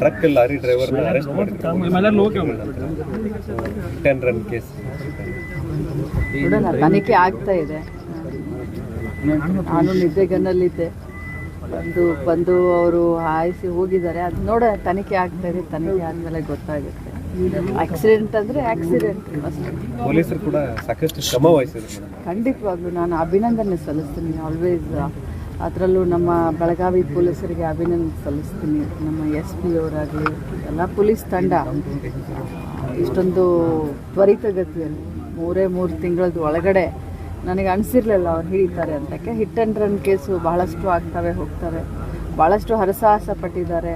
Truck lorry driver arrest ಮಾಡಿದ್ರು. Ten run case ತನಿಖೆ ಆಗ್ತಾ ಇದೆ. ನಾನು ನಿದ್ದೆಗನ್ನಲ್ಲಿದ್ದೆ ಬಂದು ಬಂದು ಅವರು ಹಾಯಿಸಿ ಹೋಗಿದ್ದಾರೆ. ಅದು ನೋಡ ತನಿಖೆ ಆಗ್ತಾ ಇದೆ. ತನಿಖೆ ಆದ್ಮೇಲೆ ಗೊತ್ತಾಗುತ್ತೆ. ಆಕ್ಸಿಡೆಂಟ್ ಅಂದರೆ ಆಕ್ಸಿಡೆಂಟ್ ಪೊಲೀಸರು ಕೂಡ ಸಾಕಷ್ಟು ಶ್ರಮ ವಹಿಸಿದ್ರು. ಖಂಡಿತವಾಗ್ಲೂ ನಾನು ಅಭಿನಂದನೆ ಸಲ್ಲಿಸ್ತೀನಿ. ಆಲ್ವೇಸ್ ಅದರಲ್ಲೂ ನಮ್ಮ ಬೆಳಗಾವಿ ಪೊಲೀಸರಿಗೆ ಅಭಿನಂದನೆ ಸಲ್ಲಿಸ್ತೀನಿ. ನಮ್ಮ ಎಸ್ ಪಿ ಅವರಾಗಲಿ, ಎಲ್ಲ ಪೊಲೀಸ್ ತಂಡ. ಇಷ್ಟೊಂದು ತ್ವರಿತಗತಿಯಲ್ಲಿ, ಮೂರೇ ಮೂರು ತಿಂಗಳದ್ದು ಒಳಗಡೆ ನನಗೆ ಅನಿಸಿರಲಿಲ್ಲ ಅವ್ರು ಹಿಡಿತಾರೆ ಅಂತಕ್ಕೆ ಹಿಟ್ ಆ್ಯಂಡ್ ರನ್ ಕೇಸು ಬಹಳಷ್ಟು ಆಗ್ತವೆ, ಹೋಗ್ತವೆ. ಭಾಳಷ್ಟು ಹರಸಾಹಸ ಪಟ್ಟಿದ್ದಾರೆ.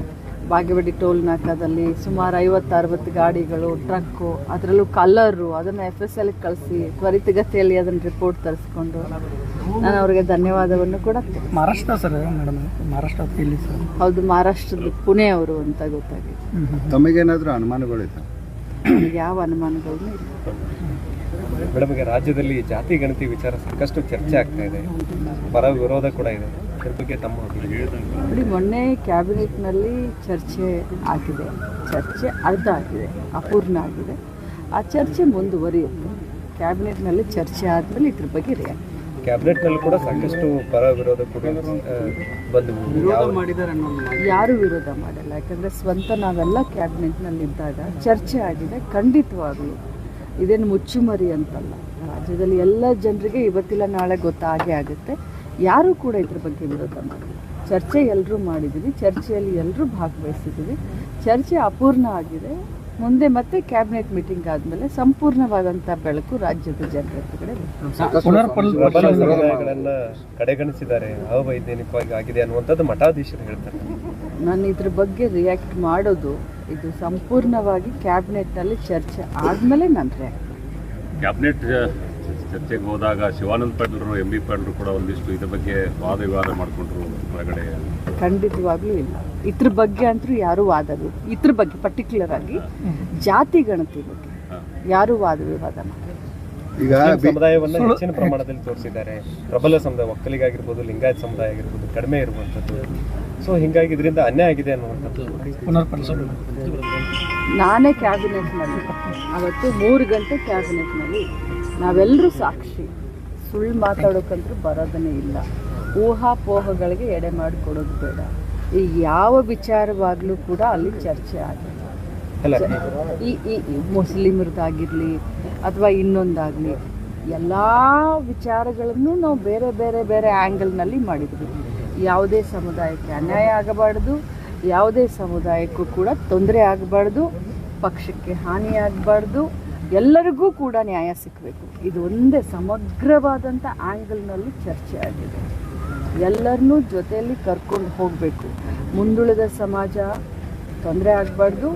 ಬಾಗೇವಾಡಿ ಟೋಲ್ ನಾಕಾದಲ್ಲಿ ಸುಮಾರು ಐವತ್ತು ಅರವತ್ತು ಗಾಡಿಗಳು, ಟ್ರಕ್ಕು, ಅದರಲ್ಲೂ ಕಲ್ಲರು, ಅದನ್ನು ಎಫ್ ಎಸ್ ಎಲ್ಗೆ ಕಳಿಸಿ ತ್ವರಿತಗತಿಯಲ್ಲಿ ಅದನ್ನು ರಿಪೋರ್ಟ್ ತರಿಸ್ಕೊಂಡು ನಾನು ಅವರಿಗೆ ಧನ್ಯವಾದವನ್ನು ಕೂಡ ಮಹಾರಾಷ್ಟ್ರ ಸರ್ ಮೇಡಮ್ ಮಹಾರಾಷ್ಟ್ರ ಇಲ್ಲಿ ಸರ್. ಹೌದು ಮಹಾರಾಷ್ಟ್ರದ ಪುಣೆ ಅವರು ಅಂತ ಗೊತ್ತಾಗಿದೆ. ತಮಗೇನಾದರೂ ಅನುಮಾನಗಳಿದೆ ನನಗೆ ಯಾವ ಅನುಮಾನಗಳನ್ನೂ ಇಲ್ಲ. ಮೇಡಮ್ ಈಗ ರಾಜ್ಯದಲ್ಲಿ ಜಾತಿ ಗಣತಿ ವಿಚಾರ ಸಾಕಷ್ಟು ಚರ್ಚೆ ಆಗ್ತಾ ಇದೆ. ಪರ ವಿರೋಧ ಕೂಡ ಇದೆ. ಇದ್ರ ಬಗ್ಗೆ ತಮ್ಮ. ನೋಡಿ ಮೊನ್ನೆ ಕ್ಯಾಬಿನೆಟ್ನಲ್ಲಿ ಚರ್ಚೆ ಆಗಿದೆ. ಚರ್ಚೆ ಅರ್ಧ ಆಗಿದೆ ಅಪೂರ್ಣ ಆಗಿದೆ. ಆ ಚರ್ಚೆ ಮುಂದುವರಿಯುತ್ತೆ. ಕ್ಯಾಬಿನೆಟ್ನಲ್ಲಿ ಚರ್ಚೆ ಆದಮೇಲೆ ಇದ್ರ ಬಗ್ಗೆ ರಿಯಾಕ್ಟ್ ಕ್ಯಾಬಿನೆಟ್ನಲ್ಲಿ ಕೂಡ ಸಾಕಷ್ಟು ಪರ ವಿರೋಧ ಕೂಡ ಬಂದು ಬಂದವು ಯಾರೂ ವಿರೋಧ ಮಾಡಲ್ಲ ಯಾಕಂದರೆ ಸ್ವಂತ ನಾವೆಲ್ಲ ಕ್ಯಾಬಿನೆಟ್ನಲ್ಲಿ ಇದ್ದಾಗ ಚರ್ಚೆ ಆಗಿದೆ ಖಂಡಿತವಾಗಲೂ. ಇದೇನು ಮುಚ್ಚುಮರಿ ಅಂತಲ್ಲ. ರಾಜ್ಯದಲ್ಲಿ ಎಲ್ಲ ಜನರಿಗೆ ಇವತ್ತಿಲ್ಲ ನಾಳೆ ಗೊತ್ತಾಗೇ ಆಗುತ್ತೆ. ಯಾರೂ ಕೂಡ ಇದ್ರ ಬಗ್ಗೆ ವಿರೋಧ ಮಾಡಿಲ್ಲ. ಚರ್ಚೆ ಎಲ್ಲರೂ ಮಾಡಿದ್ದೀವಿ ಚರ್ಚೆಯಲ್ಲಿ ಎಲ್ಲರೂ ಭಾಗವಹಿಸಿದ್ದೀವಿ ಚರ್ಚೆ ಅಪೂರ್ಣ ಆಗಿದೆ. ಮುಂದೆ ಮತ್ತೆ ಕ್ಯಾಬಿನೆಟ್ ಮೀಟಿಂಗ್ ಆದಮೇಲೆ ಸಂಪೂರ್ಣವಾದಂಥ ಬೆಳಕು ರಾಜ್ಯದ ಜನರ ಕಡೆಗಣಿಸಿದ್ದಾರೆ. ಅವೈಜ್ಞಾನಿಕವಾಗಿ ಆಗಿದೆ ಅನ್ನುವಂಥದ್ದು ಮಠಾಧೀಶರು ಹೇಳ್ತಾರೆ. ನಾನು ಇದ್ರ ಬಗ್ಗೆ ರಿಯಾಕ್ಟ್ ಮಾಡೋದು ಇದು ಸಂಪೂರ್ಣವಾಗಿ ಕ್ಯಾಬಿನೆಟ್ನಲ್ಲಿ ಚರ್ಚೆ ಆದಮೇಲೆ ನಾನು ರಿಯಾಕ್ಟ್ ಕ್ಯಾಬಿನೆಟ್ ಚರ್ಚೆಗೆ ಹೋದಾಗ ಶಿವಾನಂದ ಪಾಟೀಲ್ರು ಎಂ ಬಿ ಪಾಟೀಲ್ರು ಕೂಡ ಒಂದಿಷ್ಟು ಇದ್ರ ಬಗ್ಗೆ ವಾದ ವಿವಾದ ಮಾಡಿಕೊಂಡ್ರು ಹೊರಗಡೆ. ಖಂಡಿತವಾಗ್ಲೂ ಇಲ್ಲ. ಇದ್ರ ಬಗ್ಗೆ ಅಂತೂ ಯಾರೂ ವಾದ ವಿ- ಇದ್ರ ಬಗ್ಗೆ ಪರ್ಟಿಕ್ಯುಲರ್ ಆಗಿ ಜಾತಿ ಗಣತಿ ಬಗ್ಗೆ ಯಾರೂ ವಾದ ವಿವಾದ ಮಾಡಿಲ್ಲ. ಈಗ ಸಮುದಾಯವನ್ನ ಹೆಚ್ಚಿನ ಪ್ರಮಾಣದಲ್ಲಿ ತೋರಿಸಿದ್ದಾರೆ. ಪ್ರಬಲ ಸಮುದಾಯ ಒಕ್ಕಲಿಗಾಗಿರ್ಬೋದು ಲಿಂಗಾಯತ್ ಸಮುದಾಯ ಆಗಿರ್ಬೋದು ಕಡಿಮೆ ಇರುವಂಥದ್ದು. ಸೊ ಹಿಂಗಾಗಿ ಇದರಿಂದ ಅನ್ಯಾಯ ಆಗಿದೆ ಅನ್ನುವಂಥದ್ದು. ನಾನೇ ಕ್ಯಾಬಿನೆಟ್ನಲ್ಲಿ ಅವತ್ತು ಮೂರು ಗಂಟೆ ಕ್ಯಾಬಿನೆಟ್ನಲ್ಲಿ ನಾವೆಲ್ಲರೂ ಸಾಕ್ಷಿ. ಸುಳ್ಳು ಮಾತಾಡೋಕ್ಕಂತೂ ಬರೋದನ್ನೇ ಇಲ್ಲ. ಊಹಾಪೋಹಗಳಿಗೆ ಎಡೆ ಮಾಡಿಕೊಡೋದು ಬೇಡ. ಈ ಯಾವ ವಿಚಾರವಾಗಲೂ ಕೂಡ ಅಲ್ಲಿ ಚರ್ಚೆ ಆಗಿದೆ. ಈ ಈ ಮುಸ್ಲಿಮ್ರದ್ದಾಗಿರಲಿ ಅಥವಾ ಇನ್ನೊಂದಾಗಲಿ ಎಲ್ಲ ವಿಚಾರಗಳನ್ನು ನಾವು ಬೇರೆ ಬೇರೆ ಬೇರೆ ಆ್ಯಂಗಲ್ನಲ್ಲಿ ಮಾಡಿದ್ವಿ. ಯಾವುದೇ ಸಮುದಾಯಕ್ಕೆ ಅನ್ಯಾಯ ಆಗಬಾರ್ದು ಯಾವುದೇ ಸಮುದಾಯಕ್ಕೂ ಕೂಡ ತೊಂದರೆ ಆಗಬಾರ್ದು ಪಕ್ಷಕ್ಕೆ ಹಾನಿ ಆಗಬಾರ್ದು ಎಲ್ಲರಿಗೂ ಕೂಡ ನ್ಯಾಯ ಸಿಕ್ಕಬೇಕು ಇದೊಂದೇ ಸಮಗ್ರವಾದಂಥ ಆ್ಯಂಗಲ್ನಲ್ಲಿ ಚರ್ಚೆ ಆಗಿದೆ. ಎಲ್ಲರನ್ನೂ ಜೊತೆಯಲ್ಲಿ ಕರ್ಕೊಂಡು ಹೋಗಬೇಕು. ಮುಂದುಳಿದ ಸಮಾಜ ತೊಂದರೆ ಆಗಬಾರ್ದು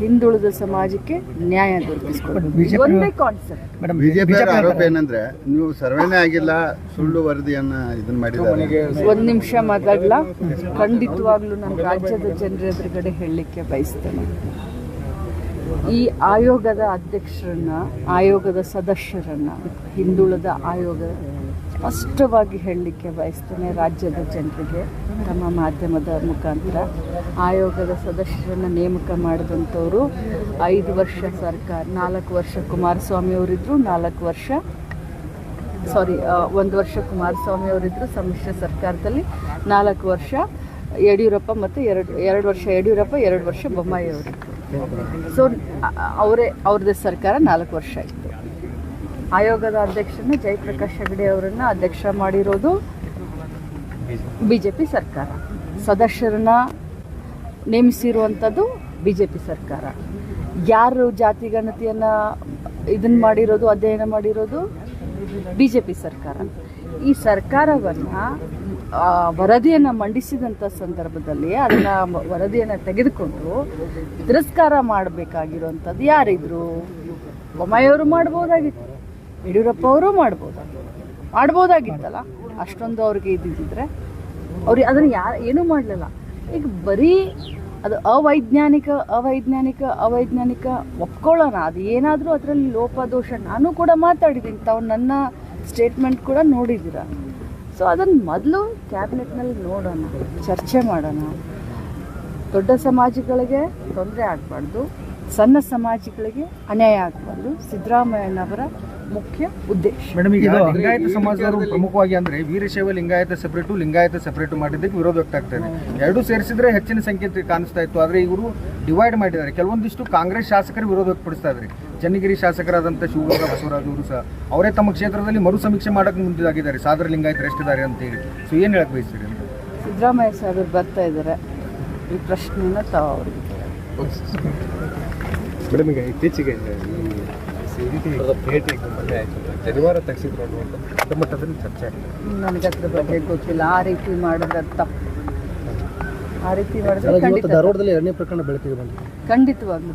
ಹಿಂದುಳಿದ ಸಮಾಜಕ್ಕೆ ನ್ಯಾಯ ದೊರಕಿಸ್ಕೊಡ್ಬೇಕು ಒಂದೇ ಕಾನ್ಸೆಪ್ಟ್ ಮೇಡಮ್ ಬಿಜೆಪಿ ಆರೋಪ ಏನಂದ್ರೆ ನೀವು ಸರ್ವೇನೇ ಆಗಿಲ್ಲ ಸುಳ್ಳು ವರದಿಯನ್ನ ಇದನ್ನ ಮಾಡಿದ್ದಾರೆ. ಒಂದು ನಿಮಿಷ ಮಾತಾಡ್ಲಾ? ಖಂಡಿತವಾಗ್ಲೂ ನಾನು ರಾಜ್ಯದ ಜನರ ಎದುರುಗಡೆ ಹೇಳಲಿಕ್ಕೆ ಬಯಸ್ತೇನೆ. ಈ ಆಯೋಗದ ಅಧ್ಯಕ್ಷರನ್ನ ಆಯೋಗದ ಸದಸ್ಯರನ್ನ ಹಿಂದುಳಿದ ಆಯೋಗ ಸ್ಪಷ್ಟವಾಗಿ ಹೇಳಲಿಕ್ಕೆ ಬಯಸ್ತೇನೆ ರಾಜ್ಯದ ಜನರಿಗೆ. ತಮ್ಮ ಮಾಧ್ಯಮದ ಮುಖಾಂತರ ಆಯೋಗದ ಸದಸ್ಯರನ್ನು ನೇಮಕ ಮಾಡಿದಂಥವರು ಐದು ವರ್ಷ ಸರ್ಕಾರ, ನಾಲ್ಕು ವರ್ಷ ಕುಮಾರಸ್ವಾಮಿ ಅವರಿದ್ದರು ನಾಲ್ಕು ವರ್ಷ ಸಾರಿ ಒಂದು ವರ್ಷ ಕುಮಾರಸ್ವಾಮಿ ಅವರಿದ್ದರು ಸಮ್ಮಿಶ್ರ ಸರ್ಕಾರದಲ್ಲಿ, ನಾಲ್ಕು ವರ್ಷ ಯಡಿಯೂರಪ್ಪ ಮತ್ತು ಎರಡು ಎರಡು ವರ್ಷ ಯಡಿಯೂರಪ್ಪ, ಎರಡು ವರ್ಷ ಬೊಮ್ಮಾಯಿ ಅವರಿದ್ದರು ಸೊ ಅವರೇ, ಅವ್ರದ್ದೇ ಸರ್ಕಾರ ನಾಲ್ಕು ವರ್ಷ ಇತ್ತು ಆಯೋಗದ ಅಧ್ಯಕ್ಷರನ್ನ ಜಯಪ್ರಕಾಶ್ ಹೆಗಡೆ ಅವರನ್ನು ಅಧ್ಯಕ್ಷ ಮಾಡಿರೋದು ಬಿ ಜೆ ಪಿ ಸರ್ಕಾರ. ಸದಸ್ಯರನ್ನ ನೇಮಿಸಿರುವಂಥದ್ದು ಬಿ ಜೆ ಪಿ ಸರ್ಕಾರ. ಯಾರು ಜಾತಿ ಗಣತಿಯನ್ನು ಇದನ್ನು ಮಾಡಿರೋದು, ಅಧ್ಯಯನ ಮಾಡಿರೋದು ಬಿ ಜೆ ಪಿ ಸರ್ಕಾರ. ಈ ಸರ್ಕಾರವನ್ನು ವರದಿಯನ್ನು ಮಂಡಿಸಿದಂಥ ಸಂದರ್ಭದಲ್ಲಿ ಅದನ್ನು ವರದಿಯನ್ನು ತೆಗೆದುಕೊಂಡು ತಿರಸ್ಕಾರ ಮಾಡಬೇಕಾಗಿರುವಂಥದ್ದು ಯಾರಿದ್ರು? ಬೊಮ್ಮಾಯಿಯವರು ಮಾಡ್ಬೋದಾಗಿತ್ತು. ಯಡಿಯೂರಪ್ಪ ಅವರು ಮಾಡ್ಬೋದಾಗಿತ್ತು ಮಾಡ್ಬೋದಾಗಿತ್ತಲ್ಲ? ಅಷ್ಟೊಂದು ಅವ್ರಿಗೆ ಇದ್ದಿದ್ದರೆ ಅವ್ರಿಗೆ ಅದನ್ನು ಯಾರು ಏನೂ ಮಾಡಲಿಲ್ಲ. ಈಗ ಬರೀ ಅದು ಅವೈಜ್ಞಾನಿಕ ಅವೈಜ್ಞಾನಿಕ ಅವೈಜ್ಞಾನಿಕ ಒಪ್ಕೊಳ್ಳೋಣ. ಅದು ಏನಾದರೂ ಅದರಲ್ಲಿ ಲೋಪದೋಷ ನಾನು ಕೂಡ ಮಾತಾಡಿದ್ದೀನಿ. ತಾವು ನನ್ನ ಸ್ಟೇಟ್ಮೆಂಟ್ ಕೂಡ ನೋಡಿದ್ದೀರ. ಸೊ ಅದನ್ನು ಮೊದಲು ಕ್ಯಾಬಿನೆಟ್ನಲ್ಲಿ ನೋಡೋಣ, ಚರ್ಚೆ ಮಾಡೋಣ. ದೊಡ್ಡ ಸಮಾಜಗಳಿಗೆ ತೊಂದರೆ ಆಗಬಾರ್ದು. ಸಣ್ಣ ಸಮಾಜಗಳಿಗೆ ಅನ್ಯಾಯ ಆಗಬಾರ್ದು. ಸಿದ್ದರಾಮಯ್ಯನವರ ಮುಖ್ಯ ಉದ್ದೇಶ. ಮೇಡಮ್ ಈಗ ಲಿಂಗಾಯತ ಸಮಾಜದವರು ಪ್ರಮುಖವಾಗಿ ಅಂದ್ರೆ ವೀರಶೈವ ಲಿಂಗಾಯತ ಸೆಪರೇಟು ಲಿಂಗಾಯತ ಸೆಪರೇಟ್ ಮಾಡಿದ್ದಕ್ಕೆ ವಿರೋಧ ವ್ಯಕ್ತ ಆಗ್ತಾ ಇದೆ ಎರಡು ಸೇರಿಸಿದ್ರೆ ಹೆಚ್ಚಿನ ಸಂಖ್ಯೆ ಕಾಣಿಸ್ತಾ ಇತ್ತು. ಆದ್ರೆ ಇವರು ಡಿವೈಡ್ ಮಾಡಿದ್ದಾರೆ. ಕೆಲವೊಂದಿಷ್ಟು ಕಾಂಗ್ರೆಸ್ ಶಾಸಕರು ವಿರೋಧ ವ್ಯಕ್ತಪಡಿಸ್ತಾ ಇದ್ದಾರೆ. ಚನ್ನಗಿರಿ ಶಾಸಕರಾದಂಥ ಶಿವಗೌಡ ಬಸವರಾಜ್ ಅವರು ಸಹ. ಅವರೇ ತಮ್ಮ ಕ್ಷೇತ್ರದಲ್ಲಿ ಮರು ಸಮೀಕ್ಷೆ ಮಾಡಕ್ಕೆ ಮುಂದಾಗಿದ್ದಾರೆ. ಸಾದರ ಲಿಂಗಾಯತರು ಎಷ್ಟಿದ್ದಾರೆ ಅಂತ ಹೇಳಿ. ಸೊ ಏನು ಹೇಳಕ್ ಬಯಸ್ತೀರಿ ಸಿದ್ದರಾಮಯ್ಯ ಸಾಹೇಬರು ಬರ್ತಾ ಇದ್ದಾರೆ. ಈ ಪ್ರಶ್ನೆನ ತಾವು ಅವ್ರಿಗೆ ಮೇಡಮ್ ಈಗ ಇತ್ತೀಚೆಗೆ ಶನಿವಾರ ತೆಗೆಸಿದ್ರು ಚರ್ಚೆ ನನಗೆ ಅದ್ರ ಬಗ್ಗೆ ಗೊತ್ತಿಲ್ಲ ಆ ರೀತಿ ಮಾಡಿದ್ರೆ ತಪ್ಪು ಆ ರೀತಿ ಮಾಡಿದ್ರೆ ಖಂಡಿತ. ಧಾರವಾಡದಲ್ಲಿ ಎರಡನೇ ಪ್ರಕರಣ ಬೆಳಕಿಗೆ ಬಂದಿದೆ. ಖಂಡಿತವಾಗ್ಲೂ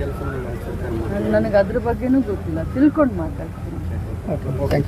ಕೆಲಸ ನನಗೆ ಅದ್ರ ಬಗ್ಗೆನೂ ಗೊತ್ತಿಲ್ಲ. ತಿಳ್ಕೊಂಡು ಮಾತಾಡ್ತೀನಿ.